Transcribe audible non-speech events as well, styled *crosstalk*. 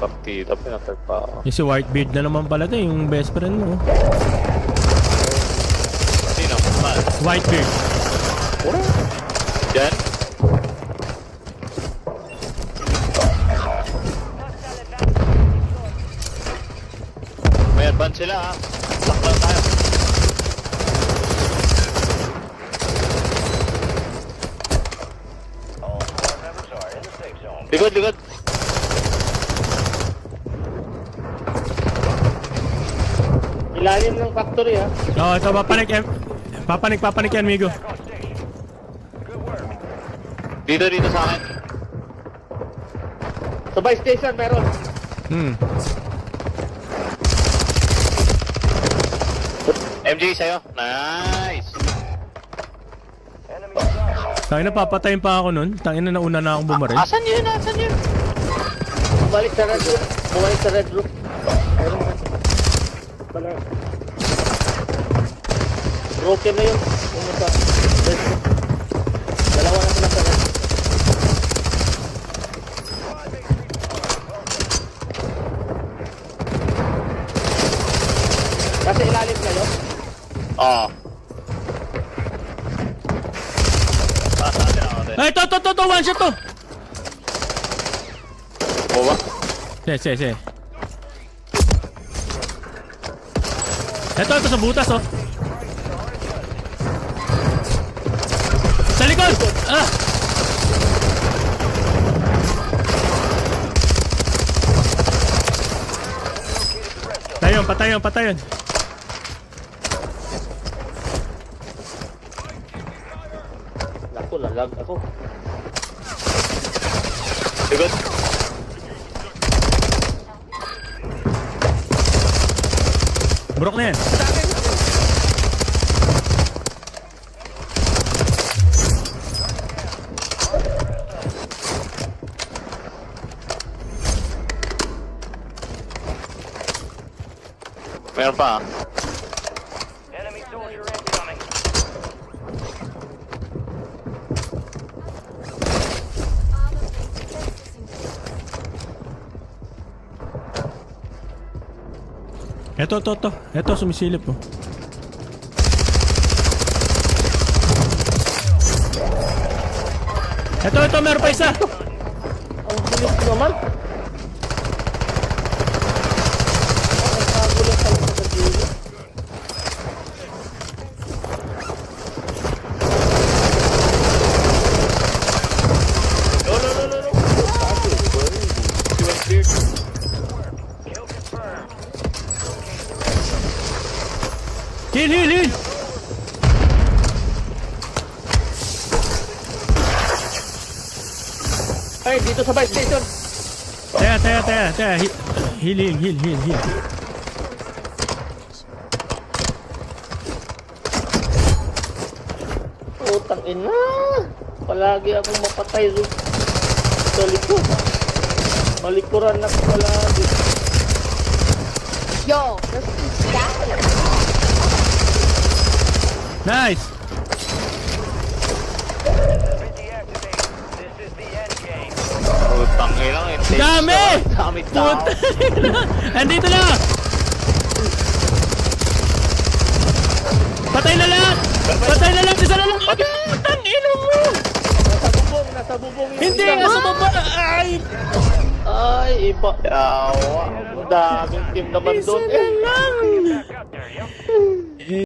partida, pinatag pa ako. Yung si Whitebeard na naman pala to, yung best friend mo. Sino? Man. Whitebeard. Yan? May advance sila ha. Saklan tayo. Likod, likod. Ilalim ng factory ha. Oh, ito papanik em. Papanik, papanik yan, Migo. Dito, dito sa akin. Sa buy station meron. Hmm. MJ sa'yo. Nice. Tangin na, papatayin pa ako nun. Tangin na, nauna na akong bumaril. Asan yun? Asan yun? Bumalik sa red room. Bumalik sa red room. Meron na. Wala. Broken na yun. Pumunta. Dalawa na sila sa red room. Kasi ilalim kayo. Oo. Ah, sa atin ako din. Ay, to, to, to, to, one shot to! Oo ba? Sige, sige, sige. Ito, ito sa butas, oh. Sa likod! Ah! Patayon, patayon, patayon. Naku, lalag ako. Likod. Burok na yan. Meron pa Ito, ito, ito. Ito, sumisilip, oh. Ito, ito, meron pa isa. Ang bilis naman. Heal, heal, heal. Ay, dito sa buy station. Teka, teka, teka, teka. Heal, heal, heal, heal, heal, heal. Utang ina. Palagi akong mapatay ro- sa likod. Malikuran na ko palagi. Yo. This is game. Putang ilang eh. Dami! Dami tao. *laughs* Andito na! Patay na lahat! Patay na lahat! Isa na lang! Putang ino mo! Nasa bubong, nasa bubong yung Hindi! isa. Nasa baba! Ay! Ay, iba. Yawa. Daming team naman Isa doon na eh. lang!